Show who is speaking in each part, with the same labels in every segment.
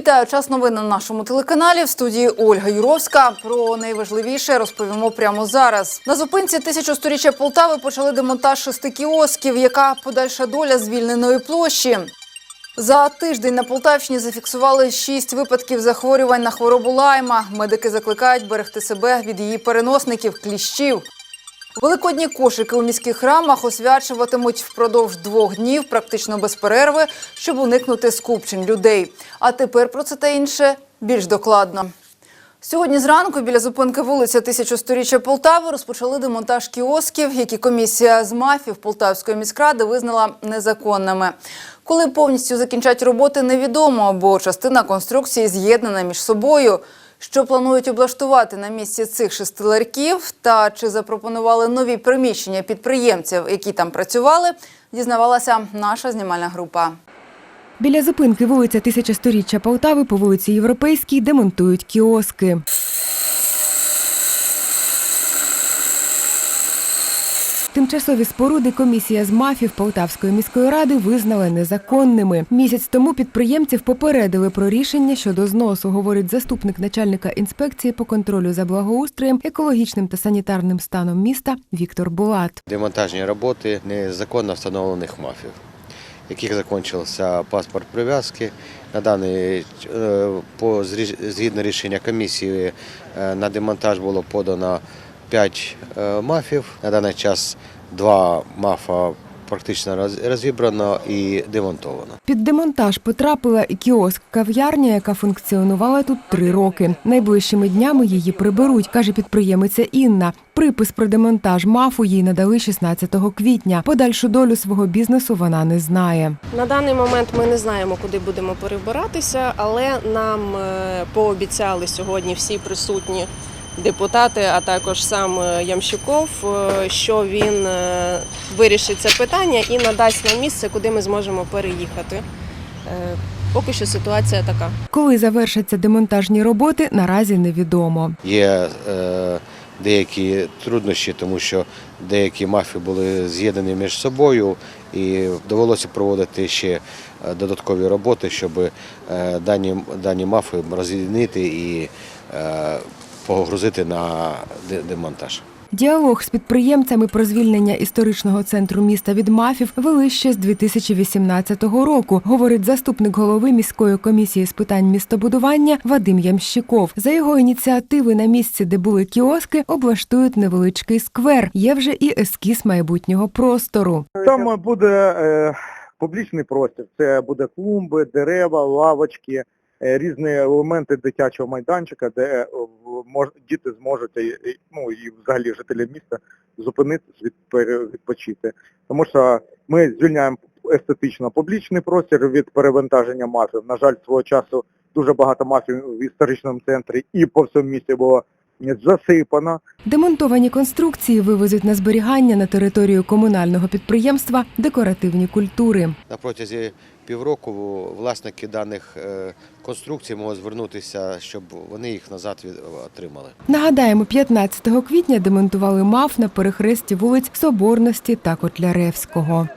Speaker 1: Вітаю час новин на нашому телеканалі. В студії Ольга Юровська. Про найважливіше розповімо прямо зараз. На зупинці тисячосторіччя Полтави почали демонтаж шести кіосків. Яка подальша доля звільненої площі? За тиждень на Полтавщині зафіксували шість випадків захворювань на хворобу лайма. Медики закликають берегти себе від її переносників кліщів. Великодні кошики у міських храмах освячуватимуть впродовж двох днів, практично без перерви, щоб уникнути скупчень людей. А тепер про це та інше більш докладно. Сьогодні зранку біля зупинки вулиця Тисячосторіччя Полтави розпочали демонтаж кіосків, які комісія з мафів Полтавської міськради визнала незаконними. Коли повністю закінчать роботи, невідомо, бо частина конструкції з'єднана між собою. Що планують облаштувати на місці цих шести ларьків та чи запропонували нові приміщення підприємців, які там працювали, дізнавалася наша знімальна група.
Speaker 2: Біля зупинки вулиця Тисячосторіччя Полтави по вулиці Європейській демонтують кіоски. Тимчасові споруди комісія з мафів Полтавської міської ради визнала незаконними. Місяць тому підприємців попередили про рішення щодо зносу, говорить заступник начальника інспекції по контролю за благоустроєм, екологічним та санітарним станом міста Віктор Булат.
Speaker 3: демонтажні роботи незаконно встановлених мафів, яких закінчився паспорт прив'язки. На даний е, по згідно рішення комісії е, на демонтаж було подано 5 мафів. На даний час два мафа практично роз- розібрано і демонтовано.
Speaker 2: Під демонтаж потрапила і кіоск кав'ярня, яка функціонувала тут три роки. Найближчими днями її приберуть, каже підприємиця Інна. Припис про демонтаж мафу їй надали 16 квітня. Подальшу долю свого бізнесу вона не знає.
Speaker 4: На даний момент ми не знаємо, куди будемо перебиратися, але нам е, пообіцяли сьогодні всі присутні депутати, а також сам е, Ямщиков, е, що він е, вирішить це питання і надасть нам місце, куди ми зможемо переїхати. Поки що ситуація така.
Speaker 2: Коли завершаться демонтажні роботи, наразі невідомо.
Speaker 3: Є е, деякі труднощі, тому що деякі мафії були з'єднані між собою, і довелося проводити ще додаткові роботи, щоб е, дані, дані мафи роз'єднати і е, погрузити на демонтаж.
Speaker 2: Діалог з підприємцями про звільнення історичного центру міста від мафів вели ще з 2018 року, говорить заступник голови міської комісії з питань містобудування Вадим Ямщиков. За його ініціативи на місці, де були кіоски, облаштують невеличкий сквер. Є вже і ескіз майбутнього простору.
Speaker 5: Там буде е, публічний простір. Це буде клумби, дерева, лавочки, різні елементи дитячого майданчика, де е, діти зможуть, е, е, ну і взагалі жителі міста пере- відпочити. Тому що ми звільняємо естетично публічний простір від перевантаження мафів. На жаль, свого часу дуже багато мафів в історичному центрі і по всьому місті було засипано.
Speaker 2: Демонтовані конструкції вивезуть на зберігання на територію комунального підприємства декоративні культури.
Speaker 3: На протязі півроку власники даних е, конструкцій можуть звернутися, щоб вони їх назад від- отримали.
Speaker 2: Нагадаємо, 15 квітня демонтували МАФ на перехресті вулиць Соборності та Котляревського.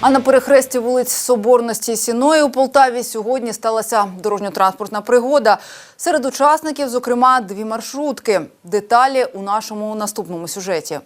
Speaker 1: А на перехресті вулиць Соборності і Сіної у Полтаві сьогодні сталася дорожньо-транспортна пригода. Серед учасників, зокрема, дві маршрутки. Деталі у нашому наступному сюжеті.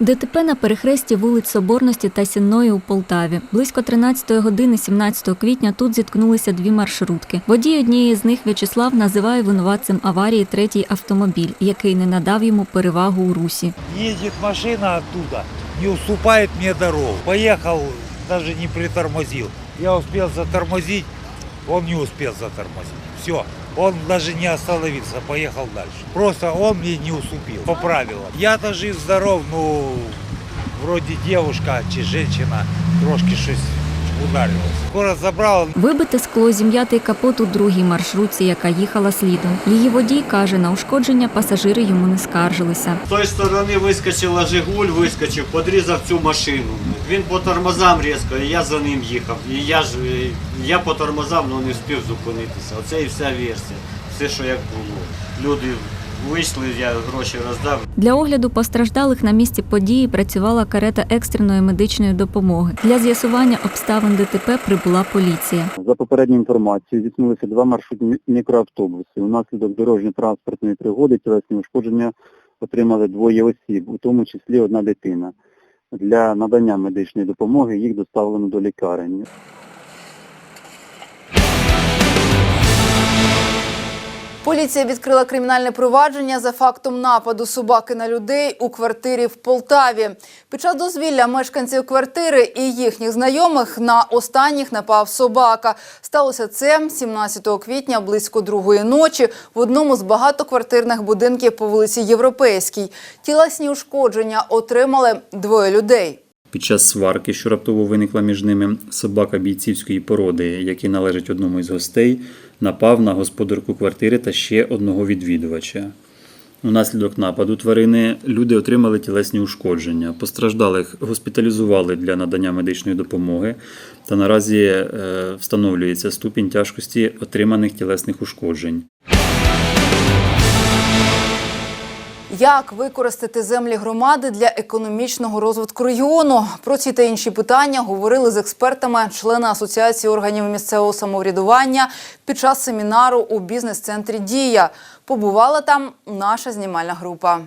Speaker 6: ДТП на перехресті вулиць Соборності та Сінної у Полтаві. Близько 13 години 17 квітня тут зіткнулися дві маршрутки. Водій однієї з них В'ячеслав називає винуватцем аварії третій автомобіль, який не надав йому перевагу у русі.
Speaker 7: Едет машина оттуда, не уступает мне дорогу. Поехал, даже не притормозил. Я успел затормозить, он не успел затормозить. Все, он даже не остановился, поехал дальше. Просто он мне не уступил по правилам. Я-то жив-здоров, ну, вроде девушка чи женщина трошки щось ударилась. Скоро забрала,
Speaker 6: Вибите скло, зім'ятий капот у другій маршрутці, яка їхала слідом. Її водій каже, на ушкодження пасажири йому не скаржилися.
Speaker 8: З тої сторони вискочила Жигуль, вискочив, подрізав цю машину. Він по тормозам різко, і я за ним їхав. І я ж я по тормозам, але не встиг зупинитися. Оце і вся версія. Все, що як було. Люди вийшли, я гроші роздав.
Speaker 6: Для огляду постраждалих на місці події працювала карета екстреної медичної допомоги. Для з'ясування обставин ДТП прибула поліція.
Speaker 9: За попередньою інформацією, зіткнулися два маршрутні мікроавтобуси. Унаслідок дорожньо-транспортної пригоди тілесні ушкодження отримали двоє осіб, у тому числі одна дитина. Для надання медичної допомоги їх доставлено до лікарень.
Speaker 1: Поліція відкрила кримінальне провадження за фактом нападу собаки на людей у квартирі в Полтаві. Під час дозвілля мешканців квартири і їхніх знайомих на останніх напав собака. Сталося це 17 квітня близько другої ночі в одному з багатоквартирних будинків по вулиці Європейській. Тілесні ушкодження отримали двоє людей.
Speaker 10: Під час сварки, що раптово виникла між ними, собака бійцівської породи, який належить одному із гостей, напав на господарку квартири та ще одного відвідувача. Унаслідок нападу тварини люди отримали тілесні ушкодження. Постраждалих госпіталізували для надання медичної допомоги, та наразі е, встановлюється ступінь тяжкості отриманих тілесних ушкоджень.
Speaker 1: Як використати землі громади для економічного розвитку регіону? Про ці та інші питання говорили з експертами члени Асоціації органів місцевого самоврядування під час семінару у бізнес-центрі Дія. Побувала там наша знімальна група.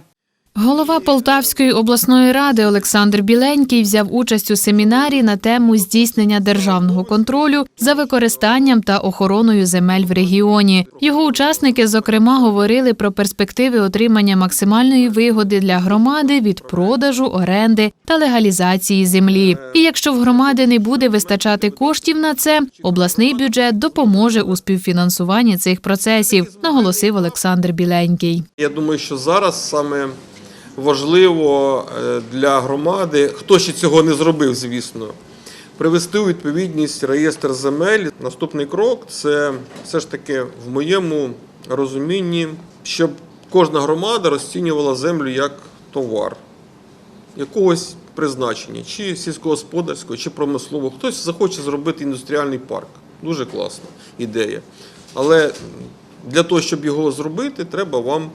Speaker 11: Голова Полтавської обласної ради Олександр Біленький взяв участь у семінарі на тему здійснення державного контролю за використанням та охороною земель в регіоні. Його учасники, зокрема, говорили про перспективи отримання максимальної вигоди для громади від продажу, оренди та легалізації землі. І якщо в громади не буде вистачати коштів на це, обласний бюджет допоможе у співфінансуванні цих процесів, наголосив Олександр Біленький.
Speaker 12: Я думаю, що зараз саме важливо е, для громади, хто ще цього не зробив, звісно, привести у відповідність реєстр земель. Наступний крок це все ж таки в моєму розумінні, щоб кожна громада розцінювала землю як товар якогось призначення, чи сільськогосподарського, чи промислового. Хтось захоче зробити індустріальний парк. Дуже класна ідея. Але для того, щоб його зробити, треба вам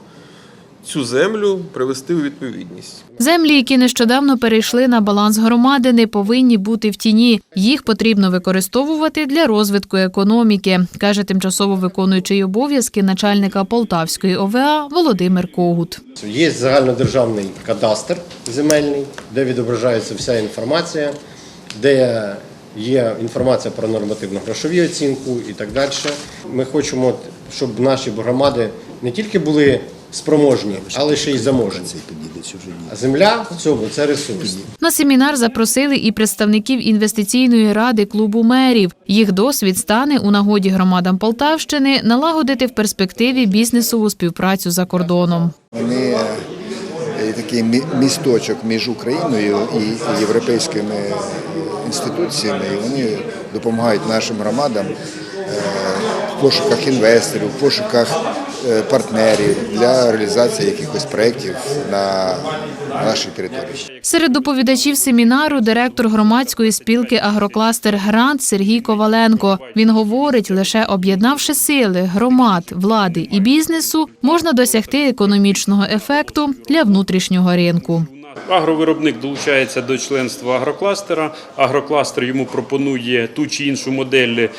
Speaker 12: цю землю привести у відповідність.
Speaker 11: Землі, які нещодавно перейшли на баланс громади, не повинні бути в тіні. Їх потрібно використовувати для розвитку економіки, каже тимчасово виконуючий обов'язки начальника Полтавської ОВА Володимир Когут.
Speaker 13: Є загальнодержавний кадастр земельний, де відображається вся інформація, де є інформація про нормативно-грошові оцінку і так далі. Ми хочемо, щоб наші громади не тільки були спроможні, але ще й заможні. А земля в цьому це ресурс.
Speaker 11: На семінар запросили і представників інвестиційної ради клубу мерів. Їх досвід стане у нагоді громадам Полтавщини налагодити в перспективі бізнесову співпрацю за кордоном.
Speaker 14: Вони е, такий мі- місточок між Україною і європейськими інституціями. І вони допомагають нашим громадам е, в пошуках інвесторів, в пошуках партнерів для реалізації якихось проєктів на на нашій території.
Speaker 11: Серед доповідачів семінару директор громадської спілки Агрокластер Грант Сергій Коваленко. Він говорить, лише об'єднавши сили громад, влади і бізнесу, можна досягти економічного ефекту для внутрішнього ринку.
Speaker 15: Агровиробник долучається до членства агрокластера. Агрокластер йому пропонує ту чи іншу модель е,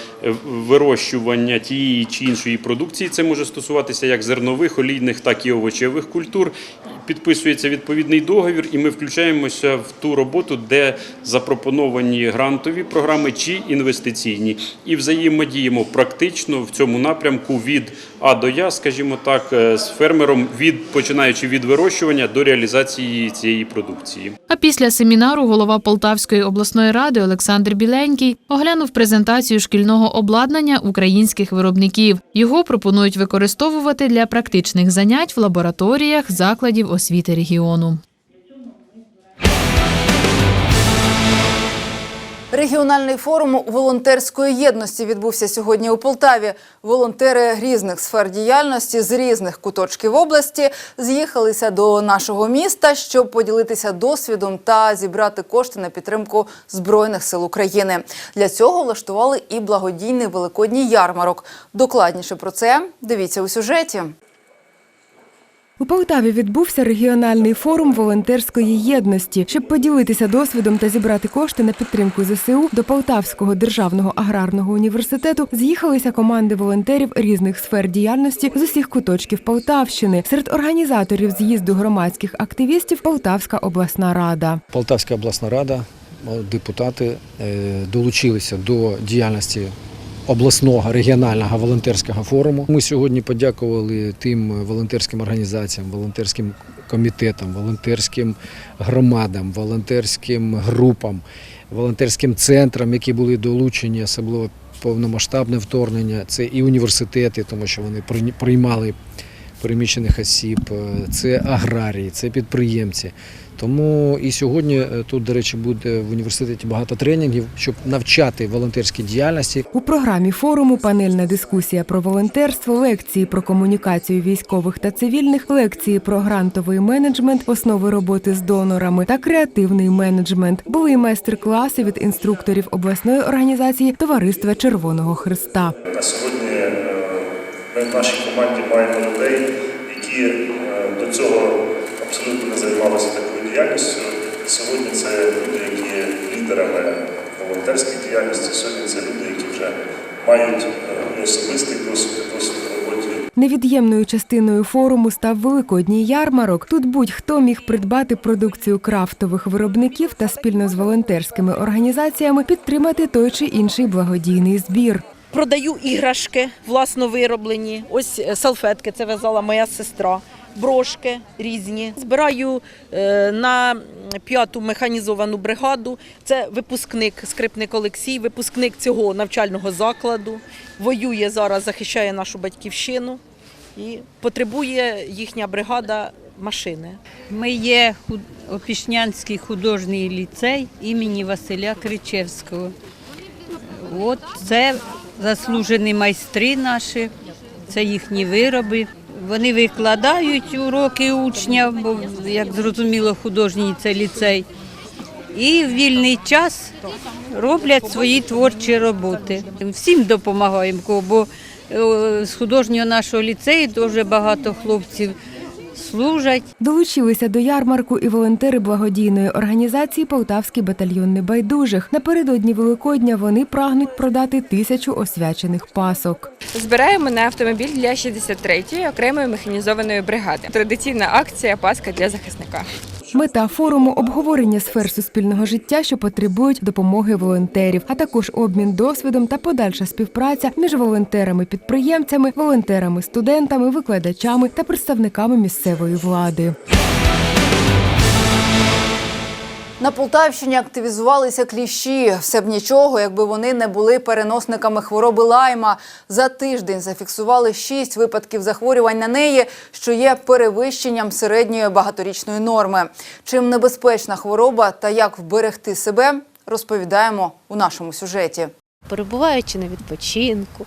Speaker 15: вирощування тієї чи іншої продукції. Це може стосуватися як зернових, олійних, так і овочевих культур. Підписується відповідний договір, і ми включаємося в ту роботу, де запропоновані грантові програми чи інвестиційні, і взаємодіємо практично в цьому напрямку від А до Я, скажімо так, е, з фермером від починаючи від вирощування до реалізації цієї продукції.
Speaker 11: А після семінару голова Полтавської обласної ради Олександр Біленький оглянув презентацію шкільного обладнання українських виробників. Його пропонують використовувати для практичних занять в лабораторіях закладів освіти регіону.
Speaker 1: Регіональний форум волонтерської єдності відбувся сьогодні у Полтаві. Волонтери різних сфер діяльності з різних куточків області з'їхалися до нашого міста, щоб поділитися досвідом та зібрати кошти на підтримку збройних сил України. Для цього влаштували і благодійний великодній ярмарок. Докладніше про це дивіться у сюжеті.
Speaker 2: У Полтаві відбувся регіональний форум волонтерської єдності, щоб поділитися досвідом та зібрати кошти на підтримку ЗСУ до Полтавського державного аграрного університету. З'їхалися команди волонтерів різних сфер діяльності з усіх куточків Полтавщини. Серед організаторів з'їзду громадських активістів Полтавська обласна рада.
Speaker 16: Полтавська обласна рада, депутати е, долучилися до діяльності обласного регіонального волонтерського форуму. Ми сьогодні подякували тим волонтерським організаціям, волонтерським комітетам, волонтерським громадам, волонтерським групам, волонтерським центрам, які були долучені, особливо повномасштабне вторгнення. Це і університети, тому що вони приймали переміщених осіб, е, це аграрії, це підприємці. Тому і сьогодні е, тут, до речі, буде в університеті багато тренінгів, щоб навчати волонтерській діяльності.
Speaker 2: У програмі форуму панельна дискусія про волонтерство, лекції про комунікацію військових та цивільних, лекції про грантовий менеджмент, основи роботи з донорами та креативний менеджмент. Були й майстер-класи від інструкторів обласної організації Товариства Червоного Христа.
Speaker 17: Сьогодні в нашій команді маємо людей, які е, до цього абсолютно не займалися такою діяльністю. Сьогодні це люди, які є лідерами волонтерської діяльності. Сьогодні це люди, які вже мають е, особистий досвід, досвід роботі
Speaker 2: Невід'ємною частиною форуму став великодній ярмарок. Тут будь-хто міг придбати продукцію крафтових виробників та спільно з волонтерськими організаціями підтримати той чи інший благодійний збір.
Speaker 18: Продаю іграшки власно вироблені. Ось е, салфетки, це в'язала моя сестра. Брошки різні. Збираю е, на п'яту механізовану бригаду. Це випускник, скрипник Олексій, випускник цього навчального закладу. Воює зараз, захищає нашу батьківщину і потребує їхня бригада машини.
Speaker 19: Ми є Опішнянський художній ліцей імені Василя Кричевського. От це заслужені майстри наші, це їхні вироби. Вони викладають уроки учням, бо, як зрозуміло, художній це ліцей. І в вільний час роблять свої творчі роботи. Всім допомагаємо, бо е, з художнього нашого ліцею дуже багато хлопців служать.
Speaker 2: Долучилися до ярмарку і волонтери благодійної організації Полтавський батальйон небайдужих. Напередодні Великодня вони прагнуть продати тисячу освячених пасок.
Speaker 20: Збираємо на автомобіль для 63-ї окремої механізованої бригади. Традиційна акція Паска для захисника.
Speaker 2: Мета форуму обговорення сфер суспільного життя, що потребують допомоги волонтерів, а також обмін досвідом та подальша співпраця між волонтерами-підприємцями, волонтерами-студентами, викладачами та представниками місцевої влади.
Speaker 1: На Полтавщині активізувалися кліщі. Все б нічого, якби вони не були переносниками хвороби лайма. За тиждень зафіксували шість випадків захворювань на неї, що є перевищенням середньої багаторічної норми. Чим небезпечна хвороба та як вберегти себе, розповідаємо у нашому сюжеті.
Speaker 21: Перебуваючи на відпочинку,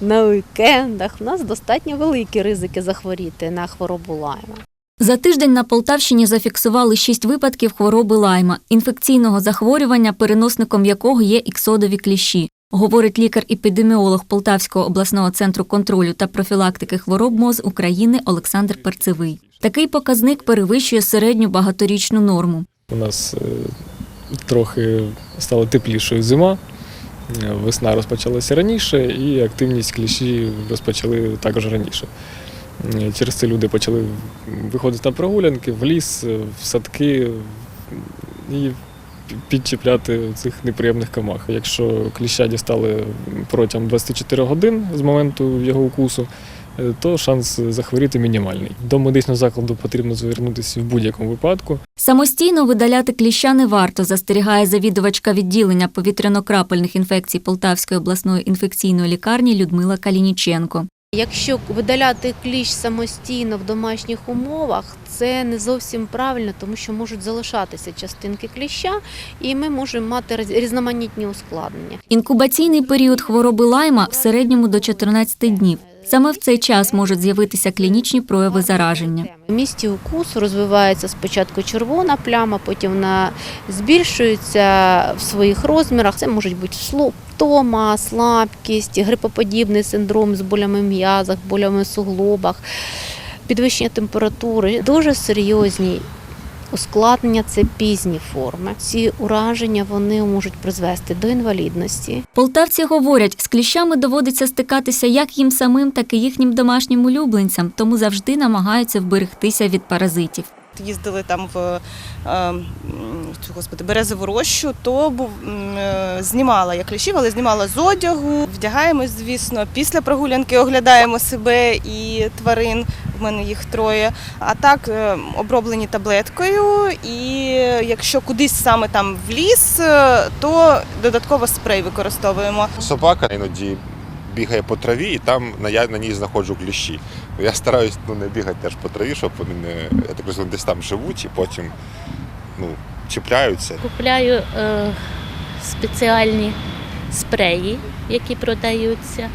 Speaker 21: на вікендах, у нас достатньо великі ризики захворіти на хворобу лайма.
Speaker 6: За тиждень на Полтавщині зафіксували шість випадків хвороби лайма, інфекційного захворювання, переносником якого є іксодові кліщі, говорить лікар-епідеміолог Полтавського обласного центру контролю та профілактики хвороб МОЗ України Олександр Перцевий. Такий показник перевищує середню багаторічну норму.
Speaker 22: У нас е, трохи стало теплішою зима, весна розпочалася раніше і активність кліщі розпочали також раніше. Через це люди почали виходити на прогулянки, в ліс, в садки і підчіпляти цих неприємних комах. Якщо кліща дістали протягом 24 годин з моменту його укусу, то шанс захворіти мінімальний. До медичного закладу потрібно звернутися в будь-якому випадку.
Speaker 6: Самостійно видаляти кліща не варто, застерігає завідувачка відділення повітряно-крапельних інфекцій Полтавської обласної інфекційної лікарні Людмила Калініченко.
Speaker 21: Якщо видаляти кліщ самостійно в домашніх умовах, це не зовсім правильно, тому що можуть залишатися частинки кліща, і ми можемо мати різноманітні ускладнення.
Speaker 6: Інкубаційний період хвороби лайма в середньому до 14 днів. Саме в цей час можуть з'явитися клінічні прояви зараження.
Speaker 21: В місті укусу розвивається спочатку червона пляма, потім вона збільшується в своїх розмірах. Це можуть бути втома, слабкість, грипоподібний синдром з болями в м'язах, болями в суглобах.
Speaker 23: підвищення температури, дуже серйозні ускладнення це пізні форми. Ці ураження вони можуть призвести до інвалідності.
Speaker 6: Полтавці говорять, з кліщами доводиться стикатися як їм самим, так і їхнім домашнім улюбленцям, тому завжди намагаються вберегтися від паразитів.
Speaker 24: їздили там в е, цю, господи, березову рощу, то був, е, знімала я кліщів, але знімала з одягу, вдягаємось, звісно. Після прогулянки оглядаємо себе і тварин. Мене їх троє. А так е, оброблені таблеткою, і якщо кудись саме там в ліс, е, то додатково спрей використовуємо.
Speaker 14: Собака іноді бігає по траві, і там я на ній знаходжу кліщі. Я стараюсь ну, не бігати теж по траві, щоб вони не я так розумію, десь там живуть і потім ну, чіпляються.
Speaker 21: Купляю е, спеціальні спреї, які продаються.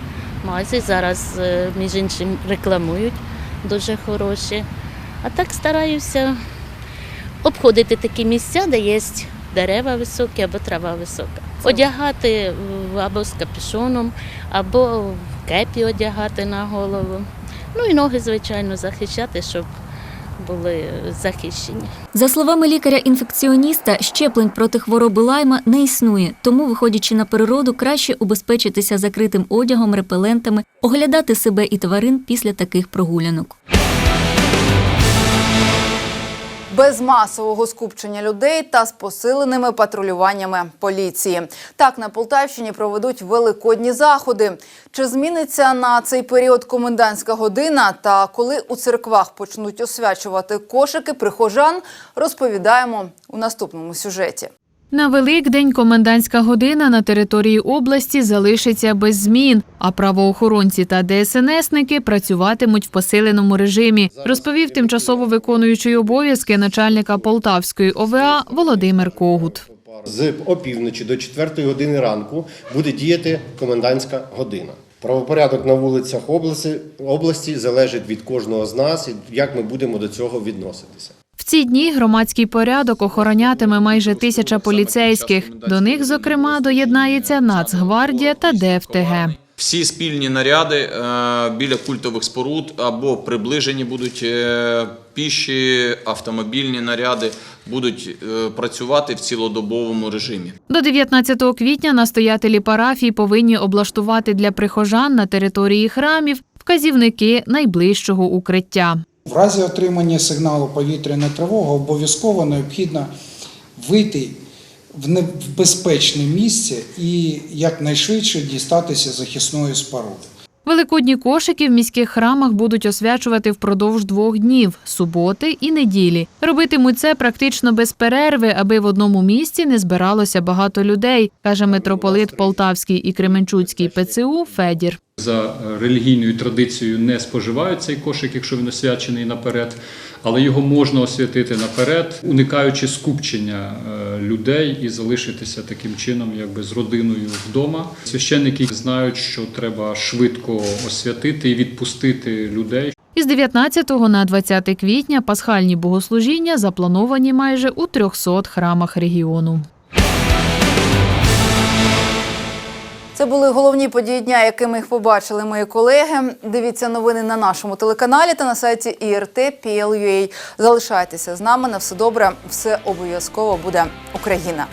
Speaker 21: Мазі зараз, е, між іншим, рекламують дуже хороші. А так стараюся обходити такі місця, де є дерева високі або трава висока. Одягати або з капюшоном, або кепі одягати на голову. Ну і ноги, звичайно, захищати, щоб були захищені.
Speaker 6: За словами лікаря-інфекціоніста, щеплень проти хвороби лайма не існує, тому, виходячи на природу, краще убезпечитися закритим одягом, репелентами, оглядати себе і тварин після таких прогулянок.
Speaker 1: Без масового скупчення людей та з посиленими патрулюваннями поліції. Так на Полтавщині проведуть великодні заходи. Чи зміниться на цей період комендантська година? Та коли у церквах почнуть освячувати кошики прихожан, розповідаємо у наступному сюжеті.
Speaker 11: На Великдень комендантська година на території області залишиться без змін, а правоохоронці та ДСНСники працюватимуть в посиленому режимі, розповів тимчасово виконуючий обов'язки начальника Полтавської ОВА Володимир Когут.
Speaker 13: З опівночі до 4 години ранку буде діяти комендантська година. Правопорядок на вулицях області, залежить від кожного з нас, і як ми будемо до цього відноситися.
Speaker 11: Ці дні громадський порядок охоронятиме майже тисяча поліцейських. До них, зокрема, доєднається Нацгвардія та ДФТГ.
Speaker 9: Всі спільні наряди е, біля культових споруд або приближені будуть е, піші, автомобільні наряди будуть е, працювати в цілодобовому режимі.
Speaker 11: До 19 квітня настоятелі парафій повинні облаштувати для прихожан на території храмів вказівники найближчого укриття.
Speaker 25: В разі отримання сигналу повітряна тривога обов'язково необхідно вийти в не- в безпечне місце і якнайшвидше дістатися захисної споруди.
Speaker 11: Великодні кошики в міських храмах будуть освячувати впродовж двох днів суботи і неділі. Робитимуть це практично без перерви, аби в одному місці не збиралося багато людей, каже митрополит Полтавський і Кременчуцький ПЦУ Федір.
Speaker 17: За релігійною традицією не споживають цей кошик, якщо він освячений наперед, але його можна освятити наперед, уникаючи скупчення е, людей і залишитися таким чином, якби з родиною вдома. Священники знають, що треба швидко освятити і відпустити людей.
Speaker 11: Із 19 на 20 квітня пасхальні богослужіння заплановані майже у 300 храмах регіону.
Speaker 1: Це були головні події дня, якими їх побачили мої колеги. Дивіться новини на нашому телеканалі та на сайті IRT.PL.UA. Залишайтеся з нами на все добре. Все обов'язково буде Україна.